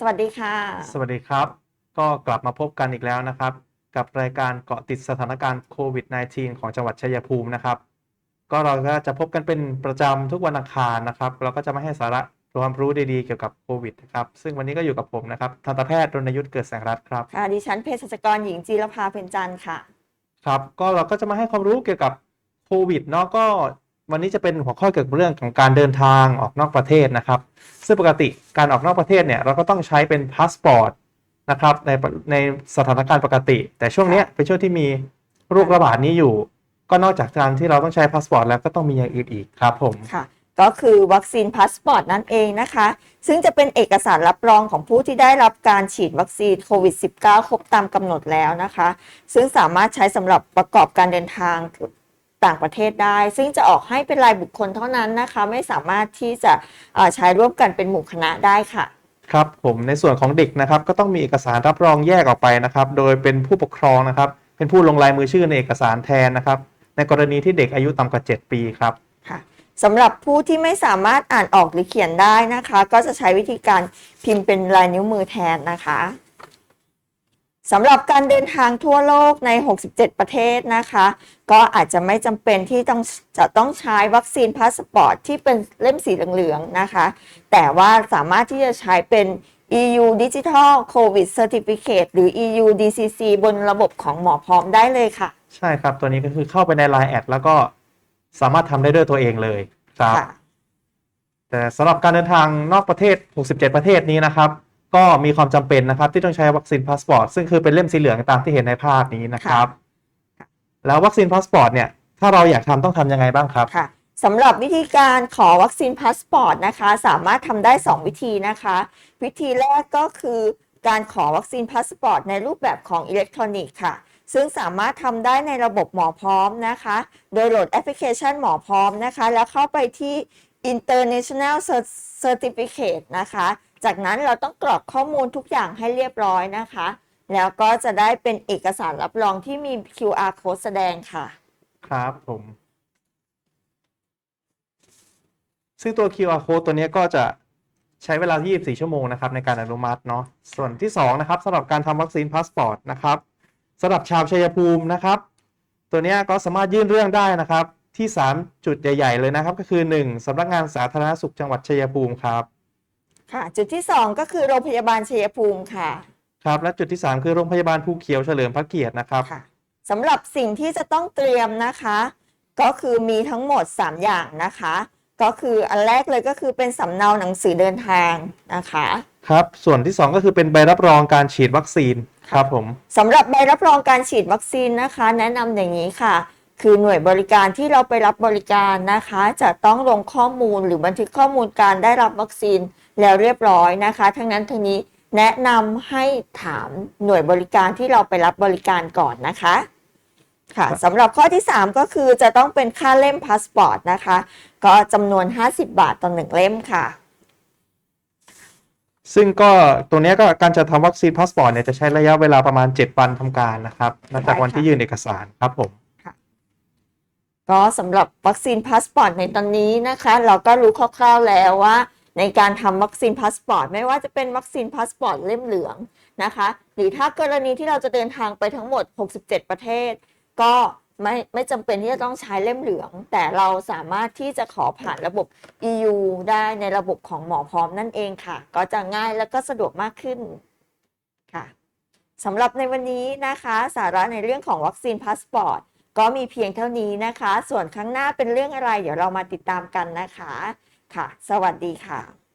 สวัสดีค่ะ สวัสดีครับ ก็กลับมาพบกันอีกแล้วนะครับ กับรายการเกาะติดสถานการณ์โควิด -19 ของจังหวัดชัยภูมินะครับ ก็เราก็จะพบกันเป็นประจำทุกวันอังคารนะครับ เราก็จะมาให้สาระความรู้ดีๆเกี่ยวกับโควิดนะครับ ซึ่งวันนี้ก็อยู่กับผมนะครับทันตแพทย์รณยุทธเกิดแสงรัตน์ครับ ค่ะ ดิฉันเภสัชกรหญิงจีรภาเพ็ญจันทร์ค่ะ ครับ ก็เราก็จะมาให้ความรู้เกี่ยวกับโควิดเนาะ ก็ วันนี้จะเป็นหัวข้อเกี่ยวกับเรื่องของการเดินทางออกนอกประเทศนะครับ ซึ่งปกติการออกนอกประเทศเนี่ยเราก็ต้องใช้เป็นพาสปอร์ตนะครับในในสถานการณ์ปกติ แต่ช่วงเนี้ยเป็นช่วงที่มีโรคระบาดนี้อยู่ ก็นอกจากการที่เราต้องใช้พาสปอร์ตแล้วก็ต้องมีอย่างอื่นอีกครับผมค่ะก็คือวัคซีนพาสปอร์ตนั่นเองนะคะ ซึ่งจะเป็นเอกสารรับรองของผู้ที่ได้รับการฉีดวัคซีนโควิด -19 ครบตามกำหนดแล้วนะคะ ซึ่งสามารถใช้สำหรับประกอบการเดินทาง ต่างประเทศได้ ซึ่งจะออกให้เป็นรายบุคคลเท่านั้นนะคะ ไม่สามารถที่จะเอ่อใช้ร่วมกันเป็นหมู่คณะได้ค่ะ ครับผมในส่วนของเด็กนะครับ ก็ต้องมีเอกสารรับรองแยกออกไปนะครับ โดยเป็นผู้ปกครองนะครับ เป็นผู้ลงลายมือชื่อในเอกสารแทนนะครับ ในกรณีที่เด็กอายุต่ำกว่า 7 ปีครับค่ะสำหรับผู้ที่ไม่สามารถอ่านออกหรือเขียนได้นะคะ ก็จะใช้วิธีการพิมพ์เป็นลายนิ้วมือแทนนะคะ สำหรับการเดินทางทั่วโลกใน 67 ประเทศนะคะ ก็อาจจะไม่จำเป็นที่ต้องจะต้องใช้วัคซีนพาสปอร์ตที่เป็นเล่มสีเหลืองๆนะคะ แต่ว่าสามารถที่จะใช้เป็น EU Digital COVID Certificate หรือ EU DCC บนระบบของหมอพร้อมได้เลยค่ะ ใช่ครับ ตัวนี้ก็คือเข้าไปใน Line แอดแล้วก็สามารถทำได้ด้วยตัวเองเลยครับค่ะแต่สำหรับการเดินทางนอกประเทศ 67 ประเทศนี้นะครับ ก็มีความจำเป็นนะครับ ที่ต้องใช้วัคซีนพาสปอร์ตซึ่งคือเป็นเล่มสีเหลืองตามที่เห็นในภาพนี้นะครับ แล้ววัคซีนพาสปอร์ตเนี่ยถ้าเราอยากทำต้องทำยังไงบ้างครับ ค่ะสำหรับวิธีการขอวัคซีนพาสปอร์ตนะคะ สามารถทำได้ 2 วิธีนะคะ วิธีแรกก็คือการขอวัคซีนพาสปอร์ตในรูปแบบของอิเล็กทรอนิกส์ค่ะ ซึ่งสามารถทำได้ในระบบหมอพร้อมนะคะ โดยโหลดแอปพลิเคชันหมอพร้อมนะคะ แล้วเข้าไปที่ International Certificate นะคะจากนั้นเราต้องกรอกข้อมูลทุกอย่างให้เรียบร้อยนะคะ แล้วก็จะได้เป็นเอกสารรับรองที่มี QR code แสดงค่ะ ครับผม ซึ่งตัว QR code ตัวนี้ก็จะใช้เวลา24 ชั่วโมงนะครับในการอนุมัติเนาะ ส่วนที่ 2 นะครับสำหรับการทำวัคซีนพาสปอร์ตนะครับสำหรับชาวชัยภูมินะครับ ตัวนี้ก็สามารถยื่นเรื่องได้นะครับที่ 3 จุดใหญ่ ๆ เลยนะครับ ก็คือ 1สำนักงานสาธารณสุขจังหวัดชัยภูมิครับ ค่ะ จุดที่ 2 ก็คือโรงพยาบาลชัยภูมิค่ะ ครับและจุดที่ 3 คือโรงพยาบาลภูเขียวเฉลิมพระเกียรตินะครับค่ะสำหรับสิ่งที่จะต้องเตรียมนะคะ ก็คือมีทั้งหมด 3 อย่างนะคะ ก็คืออันแรกเลยก็คือเป็นสำเนาหนังสือเดินทางนะคะครับส่วนที่ 2 ก็คือเป็นใบรับรองการฉีดวัคซีนครับผมสำหรับใบรับรองการฉีดวัคซีนนะคะ แนะนำอย่างนี้ค่ะ คือหน่วยบริการที่เราไปรับบริการนะคะ จะต้องลงข้อมูลหรือบันทึกข้อมูลการได้รับวัคซีน แล้วเรียบร้อยนะคะ ทั้งนั้นทั้งนี้แนะนำให้ถามหน่วยบริการที่เราไปรับบริการก่อนนะคะค่ะสำหรับข้อที่ 3 ก็คือจะต้องเป็นค่าเล่มพาสปอร์ตนะคะ ก็จำนวน 50 บาทต่อหนึ่งเล่มค่ะ ซึ่งก็ตัวเนี้ยก็การจะทำวัคซีนพาสปอร์ตเนี่ยจะใช้ระยะเวลาประมาณ 7 วันทำการนะครับนับจากวันที่ยื่นเอกสารครับผมก็สำหรับวัคซีนพาสปอร์ตในตอนนี้นะคะ เราก็รู้คร่าวๆแล้วว่า ในการทำวัคซีนพาสปอร์ตไม่ว่าจะเป็นวัคซีนพาสปอร์ตเล่มเหลืองนะคะ หรือถ้ากรณีที่เราจะเดินทางไปทั้งหมด 67 ประเทศ ก็ไม่ไม่จำเป็นที่จะต้องใช้เล่มเหลือง แต่เราสามารถที่จะขอผ่านระบบ EU ได้ในระบบของหมอพร้อมนั่นเองค่ะ ก็จะง่ายและก็สะดวกมากขึ้นค่ะสำหรับในวันนี้นะคะ สาระในเรื่องของวัคซีนพาสปอร์ตก็มีเพียงเท่านี้นะคะ ส่วนข้งหน้าเป็นเรื่องอะไร เดี๋ยวเรามาติดตามกันนะคะ ค่ะ สวัสดีค่ะ